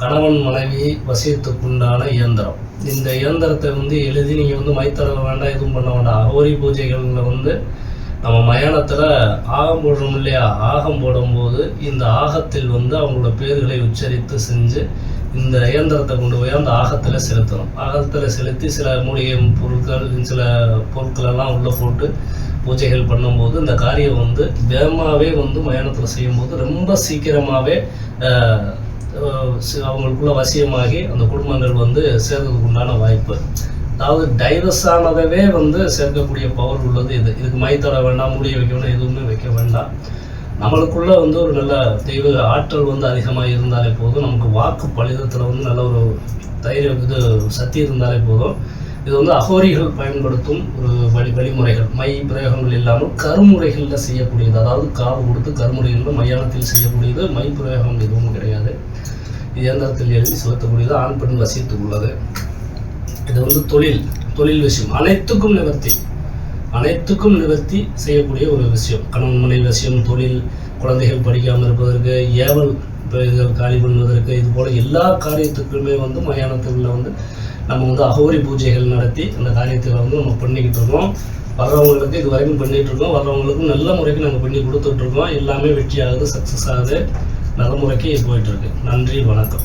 கணவன் மனைவி வசியத்துக்குண்டான இயந்திரம். இந்த இயந்திரத்தை வந்து எழுதி நீங்கள் வந்து மைத்தர வேண்டாம் எதுவும் பண்ண வேண்டாம். அகோரி பூஜைகளில் வந்து நம்ம மயானத்தில் ஆகம் போடுறோம் இல்லையா? ஆகம் போடும்போது இந்த ஆகத்தில் வந்து அவங்களோட பேர்களை உச்சரித்து செஞ்சு இந்த இயந்திரத்தை கொண்டு போய் அந்த ஆகத்தில் செலுத்தணும். ஆகத்தில் செலுத்தி சில மூலிகை பொருட்கள் சில பொருட்கள் எல்லாம் உள்ளே போட்டு பூஜைகள் பண்ணும்போது இந்த காரியம் வந்து வேகமாகவே வந்து மயானத்தில் செய்யும்போது ரொம்ப சீக்கிரமாகவே அவங்களுக்குள்ள வசியமாகி அந்த குடும்பங்கள் வந்து சேர்றதுக்கு உண்டான வாய்ப்பு. அதாவது டைவர்ஸானதவே வந்து சேர்க்கக்கூடிய பவர் உள்ளது இது. இதுக்கு மை தர வேண்டாம் முடிய வைக்க வேண்டாம் எதுவுமே வைக்க வேண்டாம். நம்மளுக்குள்ளே வந்து ஒரு நல்ல தெய்வ ஆற்றல் வந்து அதிகமாக இருந்தாலே போதும். நமக்கு வாக்கு பலிதத்தில் வந்து நல்ல ஒரு தைரியம் இது சக்தி இருந்தாலே போதும். இது வந்து அகோரிகள் பயன்படுத்தும் ஒரு வழி வழிமுறைகள். மை பிரயோகங்கள் இல்லாமல் கருமுறைகளில் செய்யக்கூடியது. அதாவது காவு கொடுத்து கருமுறைகளில் மையானத்தில் செய்யக்கூடியது. மை பிரயோகம் எதுவும் கிடையாது. இயந்திரத்தில் எழுதி செலுத்தக்கூடியது ஆண் பெண் வசித்து உள்ளது. இது வந்து தொழில் தொழில் விஷயம். அனைத்துக்கும் நிவர்த்தி. அனைத்துக்கும் நிவர்த்தி செய்யக்கூடிய ஒரு விஷயம். கணவன் மனைவி விஷயம் தொழில் குழந்தைகள் படிக்காமல் இருப்பதற்கு ஏவல் பேர்கள் காலி பண்ணுவதற்கு இது போல் எல்லா காரியத்துக்குமே வந்து மயானத்தில் வந்து நம்ம வந்து அகோரி பூஜைகள் நடத்தி அந்த காரியத்தில் வந்து நம்ம பண்ணிக்கிட்டு இருக்கோம். வர்றவங்களுக்கு இது வரைக்கும் பண்ணிகிட்டு இருக்கோம். வர்றவங்களுக்கும் நல்ல முறைக்கு நாங்கள் பண்ணி கொடுத்துட்ருக்கோம் எல்லாமே வெற்றி ஆகுது சக்ஸஸ் ஆகுது. நல்ல முறைக்கு போயிட்டுருக்கு நன்றி வணக்கம்.